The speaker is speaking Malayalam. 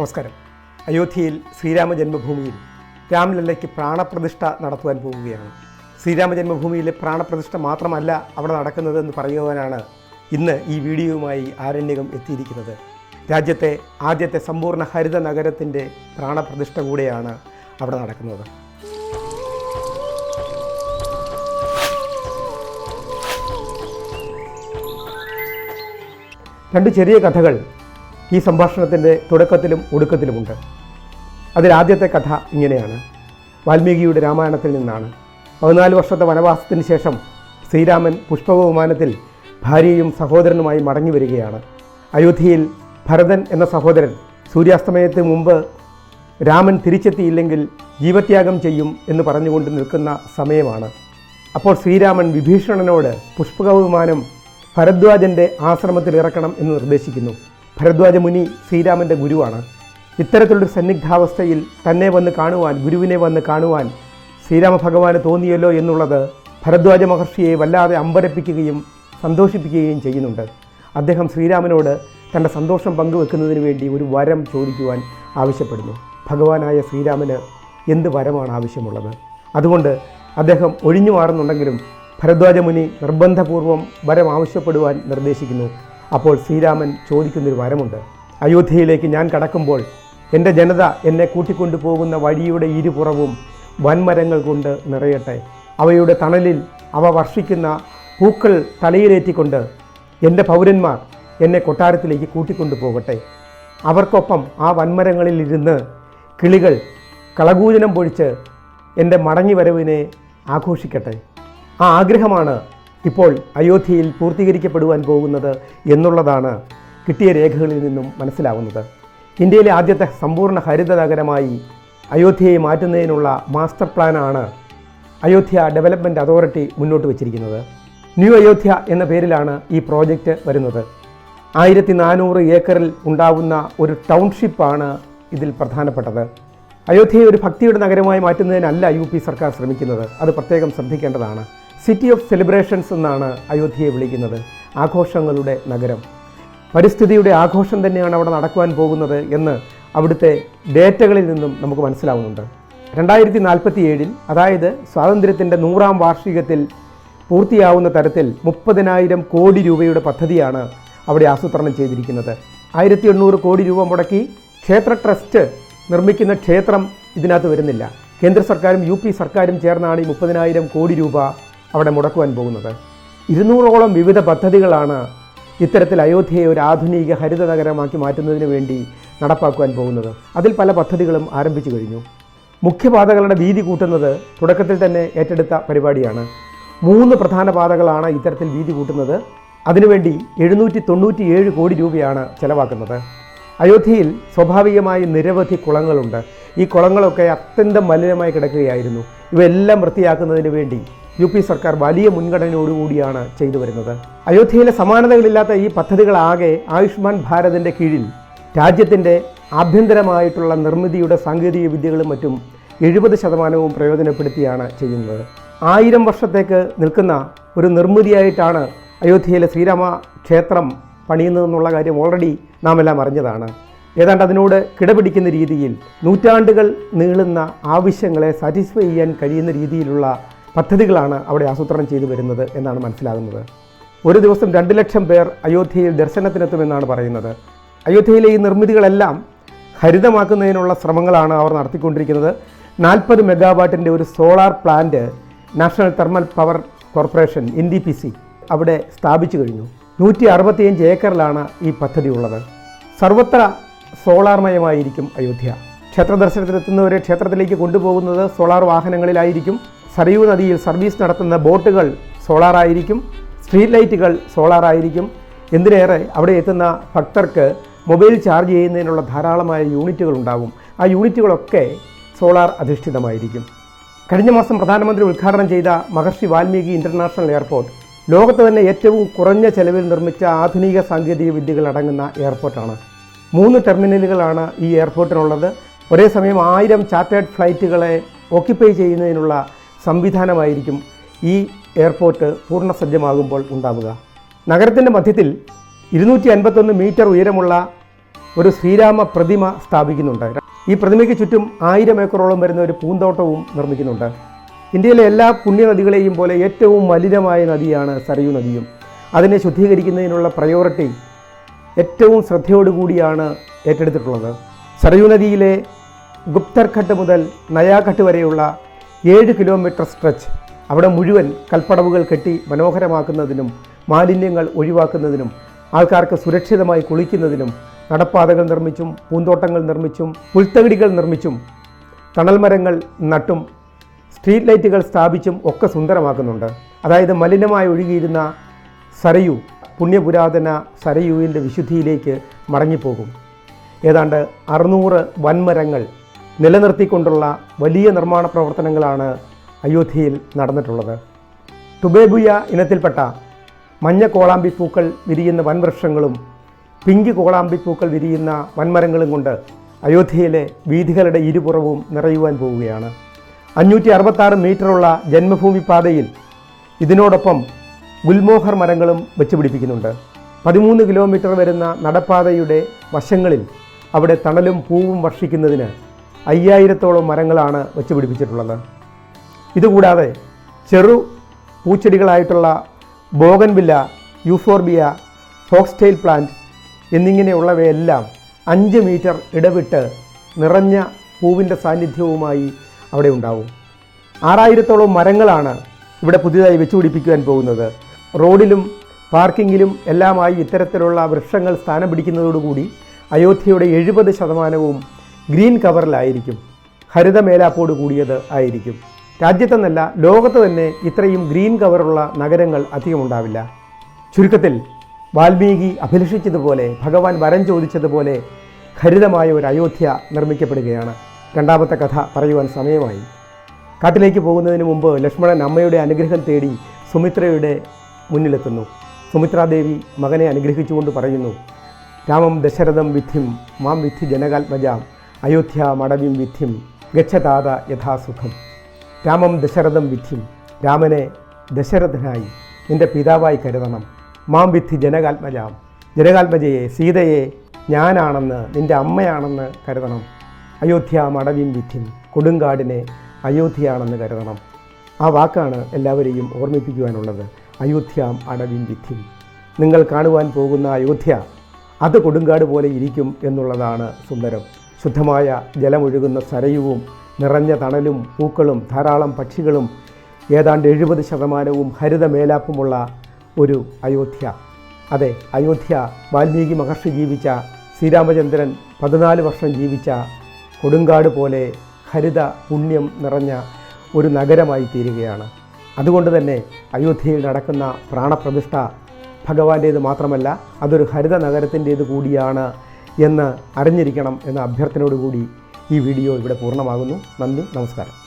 നമസ്കാരം. അയോധ്യയിൽ ശ്രീരാമ ജന്മഭൂമിയിൽ രാംലല്ലയ്ക്ക് പ്രാണപ്രതിഷ്ഠ നടത്തുവാൻ പോവുകയാണ്. ശ്രീരാമ ജന്മഭൂമിയിലെ പ്രാണപ്രതിഷ്ഠ മാത്രമല്ല അവിടെ നടക്കുന്നതെന്ന് പറയുവാനാണ് ഇന്ന് ഈ വീഡിയോയുമായി ആരണ്യകം എത്തിയിരിക്കുന്നത്. രാജ്യത്തെ ആദ്യത്തെ സമ്പൂർണ ഹരിത നഗരത്തിന്റെ പ്രാണപ്രതിഷ്ഠ കൂടെയാണ് അവിടെ നടക്കുന്നത്. രണ്ട് ചെറിയ കഥകൾ ഈ സംഭാഷണത്തിന്റെ തുടക്കത്തിലും ഒടുക്കത്തിലുമുണ്ട്. അതിലാദ്യത്തെ കഥ ഇങ്ങനെയാണ്. വാൽമീകിയുടെ രാമായണത്തിൽ നിന്നാണ്. പതിനാല് വർഷത്തെ വനവാസത്തിന് ശേഷം ശ്രീരാമൻ പുഷ്പവിമാനത്തിൽ ഭാര്യയും സഹോദരനുമായി മടങ്ങി വരികയാണ്. അയോധ്യയിൽ ഭരതൻ എന്ന സഹോദരൻ സൂര്യാസ്തമയത്തിന് മുമ്പ് രാമൻ തിരിച്ചെത്തിയില്ലെങ്കിൽ ജീവത്യാഗം ചെയ്യും എന്ന് പറഞ്ഞുകൊണ്ട് നിൽക്കുന്ന സമയമാണ്. അപ്പോൾ ശ്രീരാമൻ വിഭീഷണനോട് പുഷ്പകവിമാനം ഭരദ്വാജന്റെ ആശ്രമത്തിൽ ഇറക്കണം എന്ന് നിർദ്ദേശിക്കുന്നു. ഭരദ്വാജ മുനി ശ്രീരാമന്റെ ഗുരുവാണ്. ഇത്തരത്തിലൊരു സന്നിഗ്ധാവസ്ഥയിൽ തന്നെ വന്ന് കാണുവാൻ ഗുരുവിനെ വന്ന് കാണുവാൻ ശ്രീരാമ ഭഗവാന് തോന്നിയല്ലോ എന്നുള്ളത് ഭരദ്വാജ മഹർഷിയെ വല്ലാതെ അമ്പരപ്പിക്കുകയും സന്തോഷിപ്പിക്കുകയും ചെയ്യുന്നുണ്ട്. അദ്ദേഹം ശ്രീരാമനോട് തന്റെ സന്തോഷം പങ്കുവെക്കുന്നതിന് വേണ്ടി ഒരു വരം ചോദിക്കുവാൻ ആവശ്യപ്പെടുന്നു. ഭഗവാനായ ശ്രീരാമന് എന്ത് വരമാണ് ആവശ്യമുള്ളത്? അതുകൊണ്ട് അദ്ദേഹം ഒഴിഞ്ഞു മാറുന്നുണ്ടെങ്കിലും ഭരദ്വാജ മുനി നിർബന്ധപൂർവം വരം ആവശ്യപ്പെടുവാൻ നിർദ്ദേശിക്കുന്നു. അപ്പോൾ ശ്രീരാമൻ ചോദിക്കുന്നൊരു വരമുണ്ട്. അയോധ്യയിലേക്ക് ഞാൻ കടക്കുമ്പോൾ എന്റെ ജനത എന്നെ കൂട്ടിക്കൊണ്ടു പോകുന്ന വഴിയുടെ ഇരുപുറവും വൻമരങ്ങൾ കൊണ്ട് നിറയട്ടെ. അവയുടെ തണലിൽ അവ വർഷിക്കുന്ന പൂക്കൾ തലയിലേറ്റിക്കൊണ്ട് എന്റെ പൗരന്മാർ എന്നെ കൊട്ടാരത്തിലേക്ക് കൂട്ടിക്കൊണ്ടു പോകട്ടെ അവർക്കൊപ്പം ആ വൻമരങ്ങളിൽ ഇരുന്ന് കിളികൾ കളകൂജനം പൊഴിച്ച് എന്റെ മടങ്ങിവരവിനെ ആഘോഷിക്കട്ടെ. ആ ആഗ്രഹമാണ് ഇപ്പോൾ അയോധ്യയിൽ പൂർത്തീകരിക്കപ്പെടുവാൻ പോകുന്നത് എന്നുള്ളതാണ് കിട്ടിയ രേഖകളിൽ നിന്നും മനസ്സിലാവുന്നത്. ഇന്ത്യയിലെ ആദ്യത്തെ സമ്പൂർണ ഹരിത നഗരമായി അയോധ്യയെ മാറ്റുന്നതിനുള്ള മാസ്റ്റർ പ്ലാനാണ് അയോധ്യ ഡെവലപ്മെന്റ് അതോറിറ്റി മുന്നോട്ട് വച്ചിരിക്കുന്നത്. ന്യൂ അയോധ്യ എന്ന പേരിലാണ് ഈ പ്രോജക്റ്റ് വരുന്നത്. ആയിരത്തി നാനൂറ് ഏക്കറിൽ ഉണ്ടാവുന്ന ഒരു ടൗൺഷിപ്പാണ് ഇതിൽ പ്രധാനപ്പെട്ടത്. അയോധ്യയെ ഒരു ഭക്തിയുടെ നഗരമായി മാറ്റുന്നതിനല്ല യു സർക്കാർ ശ്രമിക്കുന്നത്. അത് പ്രത്യേകം ശ്രദ്ധിക്കേണ്ടതാണ്. സിറ്റി ഓഫ് സെലിബ്രേഷൻസ് എന്നാണ് അയോധ്യയെ വിളിക്കുന്നത്. ആഘോഷങ്ങളുടെ നഗരം. പരിസ്ഥിതിയുടെ ആഘോഷം തന്നെയാണ് അവിടെ നടക്കുവാൻ പോകുന്നത് എന്ന് അവിടുത്തെ ഡേറ്റകളിൽ നിന്നും നമുക്ക് മനസ്സിലാവുന്നുണ്ട്. രണ്ടായിരത്തി നാൽപ്പത്തി ഏഴിൽ അതായത് സ്വാതന്ത്ര്യത്തിന്റെ നൂറാം വാർഷികത്തിൽ പൂർത്തിയാവുന്ന തരത്തിൽ മുപ്പതിനായിരം കോടി രൂപയുടെ പദ്ധതിയാണ് അവിടെ ആസൂത്രണം ചെയ്തിരിക്കുന്നത്. ആയിരത്തി എണ്ണൂറ് കോടി രൂപ മുടക്കി ക്ഷേത്ര ട്രസ്റ്റ് നിർമ്മിക്കുന്ന ക്ഷേത്രം ഇതിനകത്ത് വരുന്നില്ല. കേന്ദ്ര സർക്കാരും യു സർക്കാരും ചേർന്നാണ് ഈ മുപ്പതിനായിരം കോടി രൂപ അവിടെ മുടക്കുവാൻ പോകുന്നത്. ഇരുന്നൂറോളം വിവിധ പദ്ധതികളാണ് ഇത്തരത്തിൽ അയോധ്യയെ ഒരു ആധുനിക ഹരിത നഗരമാക്കി മാറ്റുന്നതിന് വേണ്ടി നടപ്പാക്കുവാൻ പോകുന്നത്. അതിൽ പല പദ്ധതികളും ആരംഭിച്ചു കഴിഞ്ഞു. മുഖ്യപാതകളുടെ വീതി കൂട്ടുന്നത് തുടക്കത്തിൽ തന്നെ ഏറ്റെടുത്ത പരിപാടിയാണ്. മൂന്ന് പ്രധാന പാതകളാണ് ഇത്തരത്തിൽ വീതി കൂട്ടുന്നത്. അതിനുവേണ്ടി എഴുന്നൂറ്റി തൊണ്ണൂറ്റി ഏഴ് കോടി രൂപയാണ് ചെലവാക്കുന്നത്. അയോധ്യയിൽ സ്വാഭാവികമായി നിരവധി കുളങ്ങളുണ്ട്. ഈ കുളങ്ങളൊക്കെ അത്യന്തം മലിനമായി കിടക്കുകയായിരുന്നു. ഇവയെല്ലാം വൃത്തിയാക്കുന്നതിന് വേണ്ടി യു പി സർക്കാർ വലിയ മുൻഗണനയോടുകൂടിയാണ് ചെയ്തു വരുന്നത്. അയോധ്യയിലെ സമാനതകളില്ലാത്ത ഈ പദ്ധതികളാകെ ആയുഷ്മാൻ ഭാരതിന്റെ കീഴിൽ രാജ്യത്തിന്റെ ആഭ്യന്തരമായിട്ടുള്ള നിർമ്മിതിയുടെ സാങ്കേതിക വിദ്യകളും മറ്റും എഴുപത് ശതമാനവും പ്രയോജനപ്പെടുത്തിയാണ് ചെയ്യുന്നത്. ആയിരം വർഷത്തേക്ക് നിൽക്കുന്ന ഒരു നിർമ്മിതിയായിട്ടാണ് അയോധ്യയിലെ ശ്രീരാമ ക്ഷേത്രം പണിയുന്നതെന്നുള്ള കാര്യം ഓൾറെഡി നാം എല്ലാം അറിഞ്ഞതാണ്. ഏതാണ്ട് അതിനോട് കിടപിടിക്കുന്ന രീതിയിൽ നൂറ്റാണ്ടുകൾ നീളുന്ന ആവശ്യങ്ങളെ സാറ്റിസ്ഫൈ ചെയ്യാൻ കഴിയുന്ന രീതിയിലുള്ള പദ്ധതികളാണ് അവിടെ ആസൂത്രണം ചെയ്തു വരുന്നത് എന്നാണ് മനസ്സിലാകുന്നത്. ഒരു ദിവസം രണ്ട് ലക്ഷം പേർ അയോധ്യയിൽ ദർശനത്തിനെത്തുമെന്നാണ് പറയുന്നത്. അയോധ്യയിലെ ഈ നിർമ്മിതികളെല്ലാം ഹരിതമാക്കുന്നതിനുള്ള ശ്രമങ്ങളാണ് അവർ നടത്തിക്കൊണ്ടിരിക്കുന്നത്. നാൽപ്പത് മെഗാവാട്ടിന്റെ ഒരു solar plant national thermal power corporation N D P C അവിടെ സ്ഥാപിച്ചു കഴിഞ്ഞു. നൂറ്റി അറുപത്തിയഞ്ച് ഏക്കറിലാണ് ഈ പദ്ധതി ഉള്ളത്. സർവത്ര സോളാർമയമായിരിക്കും അയോധ്യ. ക്ഷേത്ര ദർശനത്തിനെത്തുന്നവരെ ക്ഷേത്രത്തിലേക്ക് കൊണ്ടുപോകുന്നത് സോളാർ വാഹനങ്ങളിലായിരിക്കും. സരയൂ നദിയിൽ സർവീസ് നടത്തുന്ന ബോട്ടുകൾ സോളാറായിരിക്കും സ്ട്രീറ്റ് ലൈറ്റുകൾ സോളാറായിരിക്കും. എന്തിനേറെ അവിടെ എത്തുന്ന ഭക്തർക്ക് മൊബൈൽ ചാർജ് ചെയ്യുന്നതിനുള്ള ധാരാളമായ യൂണിറ്റുകൾ ഉണ്ടാവും. ആ യൂണിറ്റുകളൊക്കെ സോളാർ അധിഷ്ഠിതമായിരിക്കും. കഴിഞ്ഞ മാസം പ്രധാനമന്ത്രി ഉദ്ഘാടനം ചെയ്ത മഹർഷി വാൽമീകി ഇന്റർനാഷണൽ എയർപോർട്ട്. ലോകത്ത് തന്നെ ഏറ്റവും കുറഞ്ഞ ചെലവിൽ നിർമ്മിച്ച ആധുനിക സാങ്കേതിക വിദ്യകൾ അടങ്ങുന്ന എയർപോർട്ടാണ്. മൂന്ന് ടെർമിനലുകളാണ് ഈ എയർപോർട്ടിനുള്ളത്. ഒരേ സമയം ആയിരം ചാർട്ടേഡ് ഫ്ലൈറ്റുകളെ ഓക്യുപ്പൈ ചെയ്യുന്നതിനുള്ള സംവിധാനമായിരിക്കും ഈ എയർപോർട്ട് പൂർണസജ്ജമാകുമ്പോൾ ഉണ്ടാവുക. നഗരത്തിന്റെ മധ്യത്തിൽ ഇരുന്നൂറ്റി അൻപത്തൊന്ന് മീറ്റർ ഉയരമുള്ള ഒരു ശ്രീരാമ പ്രതിമ സ്ഥാപിക്കുന്നുണ്ട്. ഈ പ്രതിമയ്ക്ക് ചുറ്റും ആയിരം ഏക്കറോളം വരുന്ന ഒരു പൂന്തോട്ടവും നിർമ്മിക്കുന്നുണ്ട്. ഇന്ത്യയിലെ എല്ലാ പുണ്യനദികളെയും പോലെ ഏറ്റവും മലിനമായ നദിയാണ് സരയു നദിയും. അതിനെ ശുദ്ധീകരിക്കുന്നതിനുള്ള പ്രയോറിറ്റി ഏറ്റവും ശ്രദ്ധയോടുകൂടിയാണ് ഏറ്റെടുത്തിട്ടുള്ളത്. സരയു നദിയിലെ ഗുപ്തർഘട്ട് മുതൽ നയാഘട്ട് വരെയുള്ള ഏഴ് കിലോമീറ്റർ സ്ട്രെച്ച് അവിടെ മുഴുവൻ കൽപ്പടവുകൾ കെട്ടി മനോഹരമാക്കുന്നതിനും മാലിന്യങ്ങൾ ഒഴിവാക്കുന്നതിനും ആൾക്കാർക്ക് സുരക്ഷിതമായി കുളിക്കുന്നതിനും നടപ്പാതകൾ നിർമ്മിച്ചും പൂന്തോട്ടങ്ങൾ നിർമ്മിച്ചും പുൽത്തകിടികൾ നിർമ്മിച്ചും തണൽമരങ്ങൾ നട്ടും സ്ട്രീറ്റ് ലൈറ്റുകൾ സ്ഥാപിച്ചും ഒക്കെ സുന്ദരമാക്കുന്നുണ്ട്. അതായത് മലിനമായി ഒഴുകിയിരുന്ന സരയു പുണ്യപുരാതന സരയുവിന്റെ വിശുദ്ധിയിലേക്ക് മടങ്ങിപ്പോകും. ഏതാണ്ട് അറുന്നൂറ് വൻമരങ്ങൾ നിലനിർത്തിക്കൊണ്ടുള്ള വലിയ നിർമ്മാണ പ്രവർത്തനങ്ങളാണ് അയോധ്യയിൽ നടന്നിട്ടുള്ളത്. ടുബേബുയ ഇനത്തിൽപ്പെട്ട മഞ്ഞ കോളാമ്പി പൂക്കൾ വിരിയുന്ന വൻവൃക്ഷങ്ങളും പിങ്ക് കോളാമ്പി പൂക്കൾ വിരിയുന്ന വൻമരങ്ങളും കൊണ്ട് അയോധ്യയിലെ വീഥികളുടെ ഇരുപുറവും നിറയുവാൻ പോവുകയാണ്. അഞ്ഞൂറ്റി അറുപത്താറ് മീറ്ററുള്ള ജന്മഭൂമി പാതയിൽ ഇതിനോടൊപ്പം ഗുൽമോഹർ മരങ്ങളും വെച്ചുപിടിപ്പിക്കുന്നുണ്ട് പതിമൂന്ന് കിലോമീറ്റർ വരുന്ന നടപ്പാതയുടെ വശങ്ങളിൽ അവിടെ തണലും പൂവും വർഷിക്കുന്നതിന് അയ്യായിരത്തോളം മരങ്ങളാണ് വെച്ച് പിടിപ്പിച്ചിട്ടുള്ളത്. ഇതുകൂടാതെ ചെറു പൂച്ചെടികളായിട്ടുള്ള ബോഗൻവില്ല യൂഫോർബിയ ഫോക്സ്റ്റൈൽ പ്ലാന്റ് എന്നിങ്ങനെയുള്ളവയെല്ലാം അഞ്ച് മീറ്റർ ഇടവിട്ട് നിറഞ്ഞ പൂവിന്റെ സാന്നിധ്യവുമായി അവിടെ ഉണ്ടാവും. ആറായിരത്തോളം മരങ്ങളാണ് ഇവിടെ പുതിയതായി വെച്ചുപിടിപ്പിക്കുവാൻ പോകുന്നത്. റോഡിലും പാർക്കിങ്ങിലും എല്ലാമായി ഇത്തരത്തിലുള്ള വൃക്ഷങ്ങൾ സ്ഥാനം പിടിക്കുന്നതോടുകൂടി അയോധ്യയുടെ എഴുപത് ശതമാനവും ഗ്രീൻ കവറിലായിരിക്കും. ഹരിതമേലാപ്പോട് കൂടിയത് ആയിരിക്കും. രാജ്യത്തെന്നല്ല ലോകത്ത് തന്നെ ഇത്രയും ഗ്രീൻ കവറുള്ള നഗരങ്ങൾ അധികമുണ്ടാവില്ല. ചുരുക്കത്തിൽ വാൽമീകി അഭിലഷിച്ചതുപോലെ ഭഗവാൻ വരം ചോദിച്ചതുപോലെ ഹരിതമായ ഒരു അയോധ്യ നിർമ്മിക്കപ്പെടുകയാണ്. രണ്ടാമത്തെ കഥ പറയുവാൻ സമയമായി. കാട്ടിലേക്ക് പോകുന്നതിന് മുമ്പ് ലക്ഷ്മണൻ അമ്മയുടെ അനുഗ്രഹം തേടി സുമിത്രയുടെ മുന്നിലെത്തുന്നു. സുമിത്രാദേവി മകനെ അനുഗ്രഹിച്ചുകൊണ്ട് പറയുന്നു രാമം ദശരഥം വിധിം മാം വിധി ജനകാത്മജാം അയോധ്യ മടവിം വിധ്യം ഗച്ഛതാത യഥാസുഖം. രാമം ദശരഥം വിധ്യം രാമനെ ദശരഥനായി നിന്റെ പിതാവായി കരുതണം. മാം വിധി ജനകാത്മജാം. ജനകാത്മജയെ സീതയെ ഞാനാണെന്ന് നിന്റെ അമ്മയാണെന്ന് കരുതണം. അയോധ്യ മടവിം വിധ്യം കൊടുങ്കാടിനെ അയോധ്യയാണെന്ന് കരുതണം. ആ വാക്കാണ് എല്ലാവരെയും ഓർമ്മിപ്പിക്കുവാനുള്ളത്. അയോധ്യാം അടവിൻ വിദ്ധിം നിങ്ങൾ കാണുവാൻ പോകുന്ന അയോധ്യ അത് കൊടുങ്കാട് പോലെ ഇരിക്കും എന്നുള്ളതാണ് സുന്ദരം. ശുദ്ധമായ ജലമൊഴുകുന്ന സരയുവും നിറഞ്ഞ തണലും പൂക്കളും ധാരാളം പക്ഷികളും ഏതാണ്ട് എഴുപത് ശതമാനവും ഹരിതമേലാപ്പുമുള്ള ഒരു അയോധ്യ. അതെ അയോധ്യ വാൽമീകി മഹർഷി ജീവിച്ച ശ്രീരാമചന്ദ്രൻ പതിനാല് വർഷം ജീവിച്ച കൊടുങ്കാട് പോലെ ഹരിത പുണ്യം നിറഞ്ഞ ഒരു നഗരമായി തീരുകയാണ്. അതുകൊണ്ട് തന്നെ അയോധ്യയിൽ നടക്കുന്ന പ്രാണപ്രതിഷ്ഠ ഭഗവാന്റേത് മാത്രമല്ല അതൊരു ഹരിത നഗരത്തിന്റേത് കൂടിയാണ് എന്ന് അറിഞ്ഞിരിക്കണം എന്ന അഭ്യർത്ഥനയോടുകൂടി ഈ വീഡിയോ ഇവിടെ പൂർണമാകുന്നു. നന്ദി നമസ്കാരം.